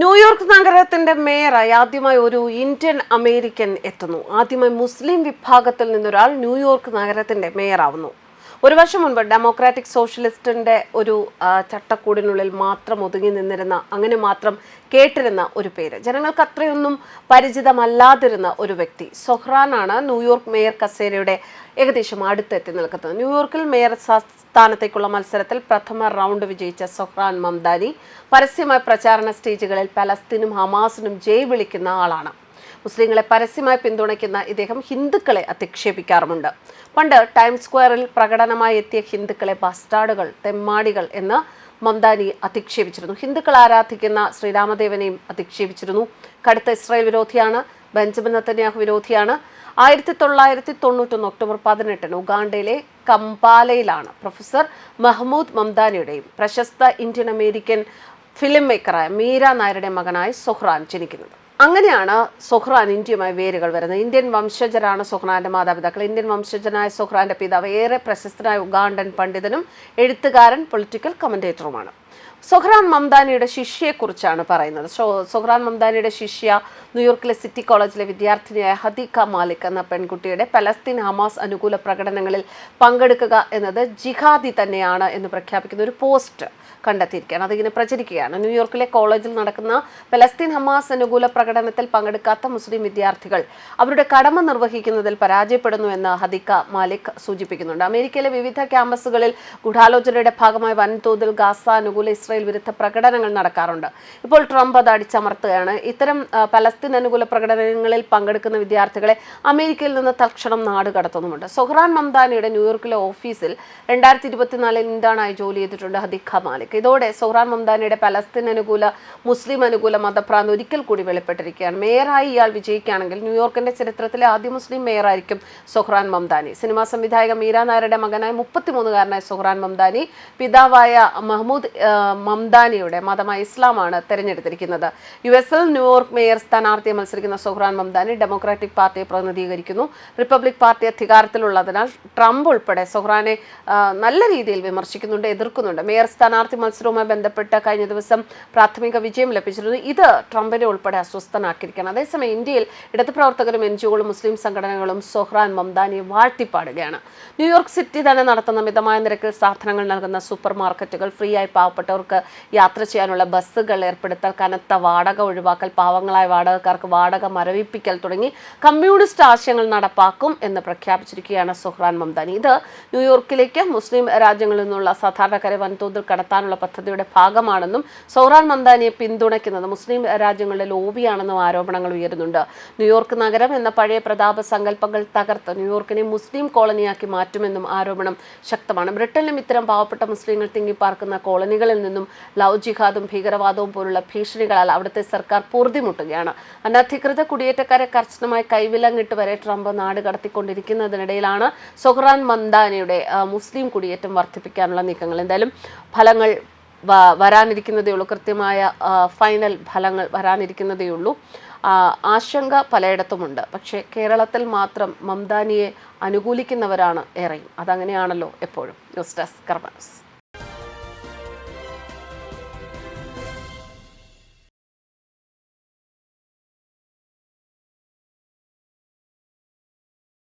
New York നഗരത്തിന്റെ മേയറായി ആദ്യമായി ഒരു ഇന്ത്യൻ അമേരിക്കൻ എത്തുന്നു. ആദ്യമായി മുസ്ലിം വിഭാഗത്തിൽ നിന്നൊരാൾ ന്യൂയോർക്ക് നഗരത്തിന്റെ മേയറാവുന്നു. ഒരു വർഷം മുൻപ് ഡെമോക്രാറ്റിക് സോഷ്യലിസ്റ്റിന്റെ ഒരു ചട്ടക്കൂടിനുള്ളിൽ മാത്രം ഒതുങ്ങി നിന്നിരുന്ന അങ്ങനെ മാത്രം കേട്ടിരുന്ന ഒരു പേര്. ജനങ്ങൾക്ക് അത്രയൊന്നും പരിചിതമല്ലാതിരുന്ന ഒരു വ്യക്തി. സൊഹ്റാനാണ് ന്യൂയോർക്ക് മേയർ കസേരയുടെ ഏകദേശം അടുത്തെത്തി നിൽക്കുന്നത്. ന്യൂയോർക്കിൽ മേയർ സ്ഥാനത്തേക്കുള്ള മത്സരത്തിൽ പ്രഥമ റൗണ്ട് വിജയിച്ച സൊഹ്റാൻ മംദാനി പരസ്യമായ പ്രചാരണ സ്റ്റേജുകളിൽ പലസ്തീനും ഹമാസിനും ജയ് വിളിക്കുന്ന ആളാണ്. മുസ്ലിങ്ങളെ പരസ്യമായി പിന്തുണയ്ക്കുന്ന ഇദ്ദേഹം ഹിന്ദുക്കളെ അധിക്ഷേപിക്കാറുമുണ്ട്. പണ്ട് ടൈംസ് സ്ക്വയറിൽ പ്രകടനമായി എത്തിയ ഹിന്ദുക്കളെ ബസ്റ്റാർഡുകൾ തെമ്മാടികൾ എന്ന് മംദാനി അധിക്ഷേപിച്ചിരുന്നു. ഹിന്ദുക്കൾ ആരാധിക്കുന്ന ശ്രീരാമദേവനെയും അധിക്ഷേപിച്ചിരുന്നു. കടുത്ത ഇസ്രായേൽ വിരോധിയാണ് ബെഞ്ചമിൻ നത്തന്യാഹു വിരോധിയാണ്. ആയിരത്തി തൊള്ളായിരത്തി തൊണ്ണൂറ്റൊന്ന് ഒക്ടോബർ പതിനെട്ടിന് ഉഗാണ്ടയിലെ കമ്പാലയിലാണ് പ്രൊഫസർ മഹ്മൂദ് മംദാനിയുടെയും പ്രശസ്ത ഇന്ത്യൻ അമേരിക്കൻ ഫിലിം മേക്കറായ മീര നായരുടെ മകനായി സൊഹ്റാൻ ജനിക്കുന്നത്. അങ്ങനെയാണ് സുഹ്റാൻ ഇന്ത്യയുമായി വേരുകൾ വരുന്നത്. ഇന്ത്യൻ വംശജരാണ് സുഹ്റാന്റെ മാതാപിതാക്കൾ. ഇന്ത്യൻ വംശജനായ സുഹ്റാന്റെ പിതാവ് ഏറെ പ്രശസ്തനായ ഉഗാണ്ടൻ പണ്ഡിതനും എഴുത്തുകാരൻ പൊളിറ്റിക്കൽ കമന്റേറ്ററുമാണ് സൊഹ്റാൻ മംദാനിയുടെ ശിഷ്യയെക്കുറിച്ചാണ് പറയുന്നത്. സൊഹ്റാൻ മംദാനിയുടെ ശിഷ്യ ന്യൂയോർക്കിലെ സിറ്റി കോളേജിലെ വിദ്യാർത്ഥിനിയായ ഹദീഖ മാലിക് എന്ന പെൺകുട്ടിയുടെ പലസ്തീൻ ഹമാസ് അനുകൂല പ്രകടനങ്ങളിൽ പങ്കെടുക്കുക എന്നത് ജിഹാദി തന്നെയാണ് എന്ന് പ്രഖ്യാപിക്കുന്ന ഒരു പോസ്റ്റ് കണ്ടെത്തിയിരിക്കുകയാണ്. അതിങ്ങനെ പ്രചരിക്കുകയാണ്. ന്യൂയോർക്കിലെ കോളേജിൽ നടക്കുന്ന പലസ്തീൻ ഹമാസ് അനുകൂല പ്രകടനത്തിൽ പങ്കെടുക്കാത്ത മുസ്ലിം വിദ്യാർത്ഥികൾ അവരുടെ കടമ നിർവഹിക്കുന്നതിൽ പരാജയപ്പെടുന്നു എന്ന് ഹദിക്ക മാലിക് സൂചിപ്പിക്കുന്നുണ്ട്. അമേരിക്കയിലെ വിവിധ ക്യാമ്പസുകളിൽ ഗൂഢാലോചനയുടെ ഭാഗമായി വൻതോതിൽ ഗാസ അനുകൂല ഇസ്രായേൽ വിരുദ്ധ പ്രകടനങ്ങൾ നടക്കാറുണ്ട്. ഇപ്പോൾ ട്രംപ് അത് അടിച്ചമർത്തുകയാണ്. ഇത്തരം പലസ്തീൻ അനുകൂല പ്രകടനങ്ങളിൽ പങ്കെടുക്കുന്ന വിദ്യാർത്ഥികളെ അമേരിക്കയിൽ നിന്ന് തൽക്ഷണം നാട് കടത്തുന്നുമുണ്ട്. സൊഹ്റാൻ മംദാനിയുടെ ന്യൂയോർക്കിലെ ഓഫീസിൽ രണ്ടായിരത്തി ഇരുപത്തിനാലിൽ ഇന്റേണായി ജോലി ചെയ്തിട്ടുണ്ട് ഹദിഖ മാലിക്. ഇതോടെ സൊഹ്റാൻ മംദാനിയുടെ പലസ്തീൻ അനുകൂല മുസ്ലിം അനുകൂല മതഭ്രാന്ത് ഒരിക്കൽ കൂടി വെളിപ്പെട്ടിരിക്കുകയാണ്. മേയറായി ഇയാൾ വിജയിക്കുകയാണെങ്കിൽ ന്യൂയോർക്കിന്റെ ചരിത്രത്തിലെ ആദ്യ മുസ്ലിം മേയറായിരിക്കും സൊഹ്റാൻ മംദാനി. സിനിമാ സംവിധായക മീര നായരുടെ മകനായ മുപ്പത്തിമൂന്നുകാരനായ സൊഹ്റാൻ മംദാനി. പിതാവായ മഹ്മൂദ് മംദാനിയുടെ മതമായ ഇസ്ലാമാണ് തെരഞ്ഞെടുത്തിരിക്കുന്നത്. യു എസിൽ ന്യൂയോർക്ക് മേയർ സ്ഥാനാർത്ഥിയെ മത്സരിക്കുന്ന സുഹ്റാൻ മംദാനി ഡെമോക്രാറ്റിക് പാർട്ടിയെ പ്രതിനിധീകരിക്കുന്നു. റിപ്പബ്ലിക് പാർട്ടി അധികാരത്തിലുള്ളതിനാൽ ട്രംപ് ഉൾപ്പെടെ സുഹ്റാനെ നല്ല രീതിയിൽ വിമർശിക്കുന്നുണ്ട് എതിർക്കുന്നുണ്ട്. മേയർ സ്ഥാനാർത്ഥി മത്സരവുമായി ബന്ധപ്പെട്ട് കഴിഞ്ഞ ദിവസം പ്രാഥമിക വിജയം ലഭിച്ചിരുന്നു. ഇത് ട്രംപിനെ ഉൾപ്പെടെ അസ്വസ്ഥനാക്കിയിരിക്കുകയാണ്. അതേസമയം ഇന്ത്യയിൽ ഇടത് പ്രവർത്തകരും എൻ ജിഒകളും മുസ്ലിം സംഘടനകളും സൊഹ്റാൻ മംദാനിയെ വാഴ്ത്തിപ്പാടുകയാണ്. ന്യൂയോർക്ക് സിറ്റി തന്നെ നടത്തുന്ന മിതമായ നിരക്കിൽ സാധനങ്ങൾ നൽകുന്ന സൂപ്പർ മാർക്കറ്റുകൾ ഫ്രീ ആയി പാവപ്പെട്ടവർക്ക് യാത്ര ചെയ്യാനുള്ള ബസ്സുകൾ ഏർപ്പെടുത്തൽ കനത്ത വാടക ഒഴിവാക്കൽ പാവങ്ങളായ വാടകക്കാർക്ക് വാടക മരവിപ്പിക്കൽ തുടങ്ങി കമ്മ്യൂണിസ്റ്റ് ആശയങ്ങൾ നടപ്പാക്കും എന്ന് പ്രഖ്യാപിച്ചിരിക്കുകയാണ് സുഹ്റാൻ മംദാനി. ഇത് ന്യൂയോർക്കിലേക്ക് മുസ്ലിം രാജ്യങ്ങളിൽ നിന്നുള്ള സാധാരണക്കാരെ വൻതോതിൽ കടത്താനുള്ള പദ്ധതിയുടെ ഭാഗമാണെന്നും സൗറാൻ മംദാനിയെ പിന്തുണയ്ക്കുന്നത് മുസ്ലിം രാജ്യങ്ങളുടെ ലോബിയാണെന്നും ആരോപണങ്ങൾ ഉയരുന്നുണ്ട്. ന്യൂയോർക്ക് നഗരം എന്ന പഴയ പ്രതാപ സങ്കല്പങ്ങൾ തകർത്ത് ന്യൂയോർക്കിനെ മുസ്ലിം കോളനിയാക്കി മാറ്റുമെന്നും ആരോപണം ശക്തമാണ്. ബ്രിട്ടനിലും ഇത്തരം പാവപ്പെട്ട മുസ്ലിങ്ങൾ തിങ്ങിപ്പാർക്കുന്ന കോളനികളിൽ നിന്നും ലവ് ജിഹാദും ഭീകരവാദവും പോലുള്ള ഭീഷണികളാൽ അവിടുത്തെ സർക്കാർ പൊറുതിമുട്ടുകയാണ്. അനധികൃത കുടിയേറ്റക്കാരെ കർശനമായി കൈവിലങ്ങിട്ട് വരെ ട്രംപ് നാട് കടത്തിക്കൊണ്ടിരിക്കുന്നതിനിടയിലാണ് സൊഹ്റാൻ മന്ദാനയുടെ മുസ്ലിം കുടിയേറ്റം വർദ്ധിപ്പിക്കാനുള്ള നീക്കങ്ങൾ. എന്തായാലും ഫലങ്ങൾ വരാനിരിക്കുന്നതേ ഉള്ളൂ. കൃത്യമായ ഫൈനൽ ഫലങ്ങൾ വരാനിരിക്കുന്നതേ ഉള്ളൂ. ആശങ്ക പലയിടത്തുമുണ്ട്. പക്ഷേ കേരളത്തിൽ മാത്രം മംദാനിയെ അനുകൂലിക്കുന്നവരാണ് ഏറെയും. അതങ്ങനെയാണല്ലോ എപ്പോഴും. News desk കർമ്മസ്